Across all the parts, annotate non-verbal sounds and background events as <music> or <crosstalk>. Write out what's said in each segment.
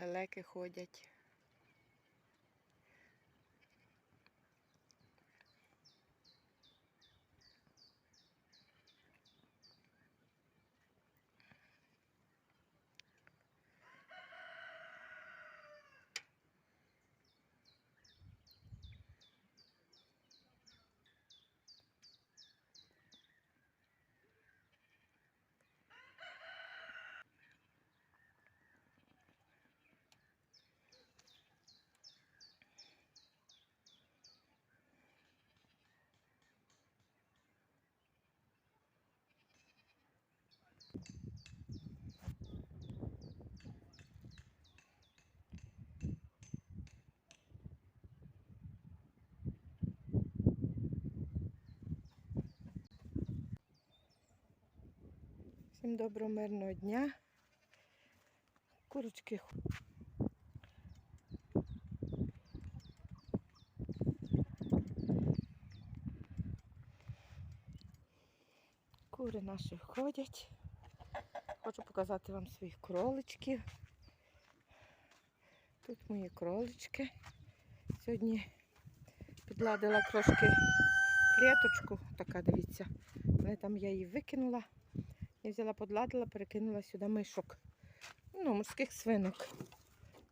Лелеки ходять. Всім доброго мирного дня. Курочки. Кури наші ходять. Хочу показати вам своїх кроличків. Тут мої кролички. Сьогодні підладила трошки клеточку. Така, дивіться. Але там я її викинула. Я взяла, подладила, перекинула сюди мишок. Ну, морських свинок.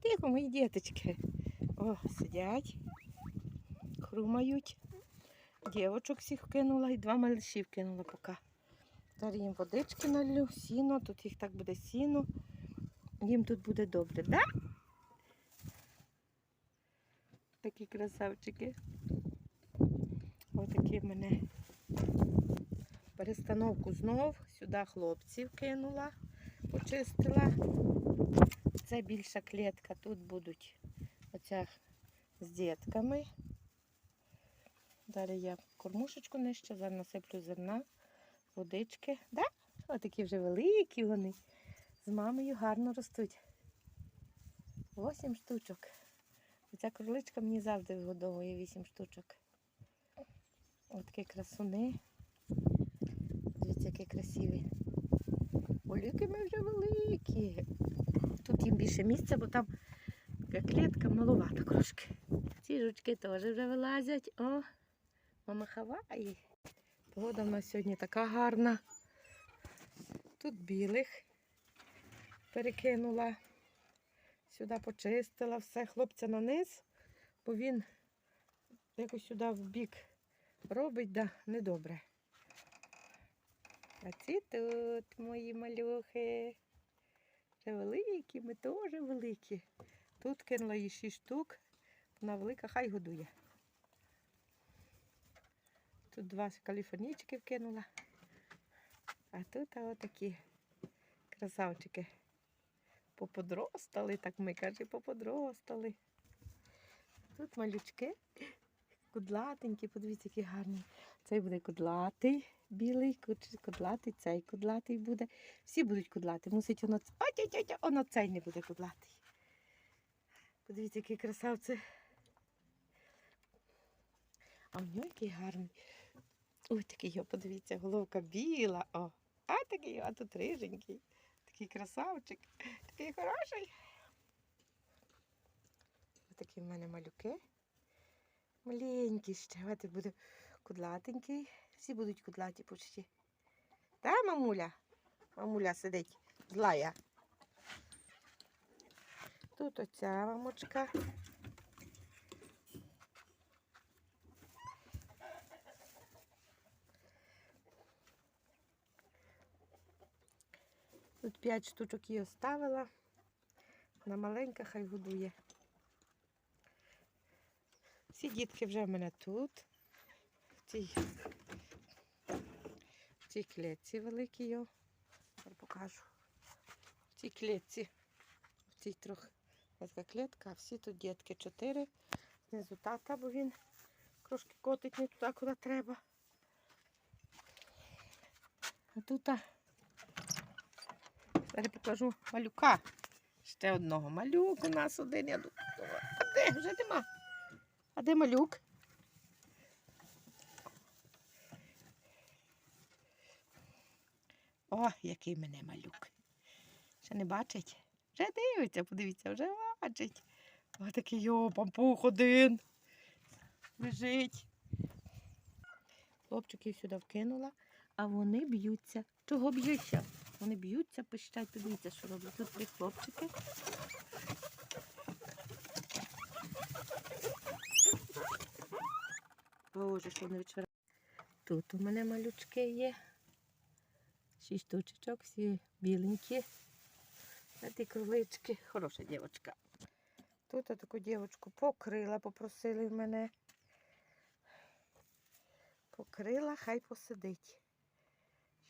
Тихо, мої діточки. О, сидять, хрумають. Дівочок всіх вкинула і два малыші вкинула поки. Зараз їм водички налю, сіно, тут їх так буде сіно. Їм тут буде добре, да? Такі красавчики. Отакі в мене перестановку знов. Сюди хлопців кинула, почистила. Це більша клітка. Тут будуть оця з дітками. Далі я кормушечку нижче, зараз насиплю зерна, водички. Да? Отакі вже великі вони. З мамою гарно ростуть. Восім штучок. Оця кроличка мені завжди вгодовує вісім штучок. Ось такі красуни. Дивіться, які красиві. Оліки ми вже великі. Тут їм більше місця, бо там така клітка маловата трошки. Ці жучки теж вже вилазять. О, мама хаває. Погода в нас сьогодні така гарна. Тут білих перекинула. Сюди почистила все, хлопця на низ, бо він якось сюди в бік робить, да, недобре. А ці тут мої малюхи. Вже великі, ми теж великі. Тут кинула їй 6 штук. Вона велика, хай годує. Тут два каліфорнійчики вкинула. А тут отакі красавчики. Поподростали, так ми каже, поподростали. Тут малючки. Кудлатенькі, подивіться, які гарні. Цей буде кудлатий, білий, кудлатий, цей кудлатий буде. Всі будуть кудлати. Мусить воно. воно цей не буде кудлатий. Подивіться, який красавці. А в нього який гарний. Ой, такий його, подивіться, головка біла. О, а такий, а тут риженький. Такий красавчик, такий хороший. Ось такі в мене малюки. Маленький ще, а буде кудлатенький. Всі будуть кудлаті почти. Та, мамуля? Мамуля сидить, злая. Тут оця мамочка. Тут п'ять штучок її оставила. Вона маленька, хай годує. Всі дітки вже в мене тут. В цій, в цій клітці великій. Зараз покажу. В цій клітці. В цій трохи така клітка, а всі тут дітки чотири. Знизу тата, бо він трошки котить не туди, куди треба. А тут зараз покажу малюка. Ще одного. Малюк у нас один. Я а де? Вже нема. А де малюк? О, який мене малюк. Ще не бачить? Вже дивиться, подивіться, вже бачить. Ось такий йо, пампух один. Лежить. Хлопчиків сюди вкинула, а вони б'ються. Чого б'ються? Вони б'ються, пищать, подивіться, що роблять. Тут три хлопчики. Боже, що вони відчвер... Тут у мене малючки є. Шість штучок, всі біленькі. А ті кролички. Хороша дівчинка. Тут таку дівчинку покрила, попросили в мене. Покрила, хай посидить.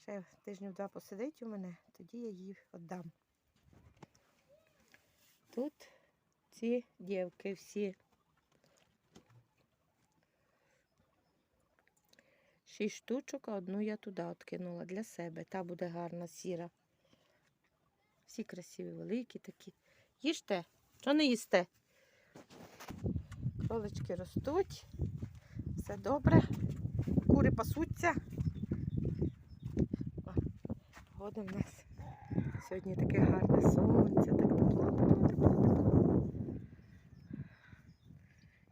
Ще тижнів два посидить у мене, тоді я її віддам. Тут ці дівки всі. Шість штучок, а одну я туди откинула для себе. Та буде гарна, сіра. Всі красиві, великі такі. Їжте, що не їсте? Кролички ростуть, все добре. Кури пасуться. Погода в нас сьогодні таке гарне сонце, так тепло, тепло, тепло, тепло.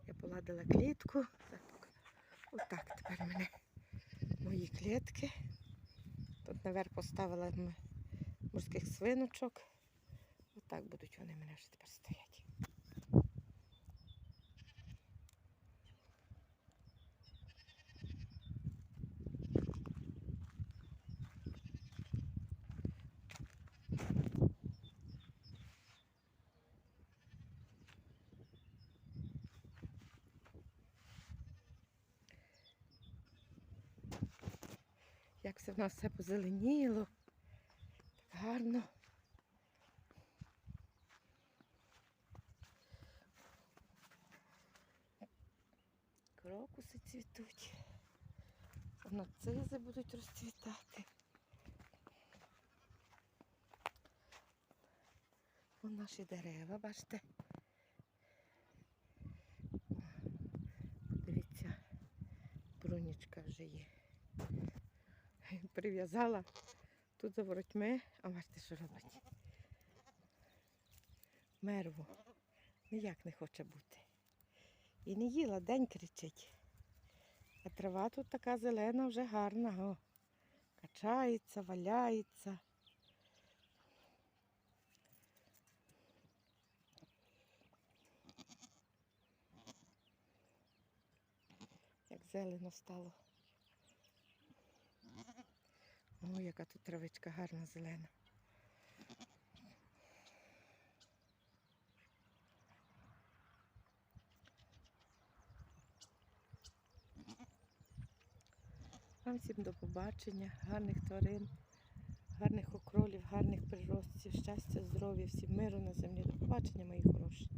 Я поладила клітку. Так, отак тепер мене мої клітки. Тут наверх поставила морських свиночок. Отак будуть вони мене вже тепер стоять. Як все в нас все позеленіло. Так гарно. Крокуси цвітуть. Нарцизи будуть розцвітати. Вон наші дерева, бачите. Дивіться, брунічка вже є. <laughs> Прив'язала тут за воротьми, а бачите, що робить. Мерву. Ніяк не хоче бути. І не їла, день кричить. А трава тут така зелена, вже гарна. О. Качається, валяється. Як зелено стало. О, яка тут травичка гарна зелена. Вам всім до побачення, гарних тварин, гарних окролів, гарних приростів, щастя, здоров'я, всім миру на землі. До побачення, мої хороші.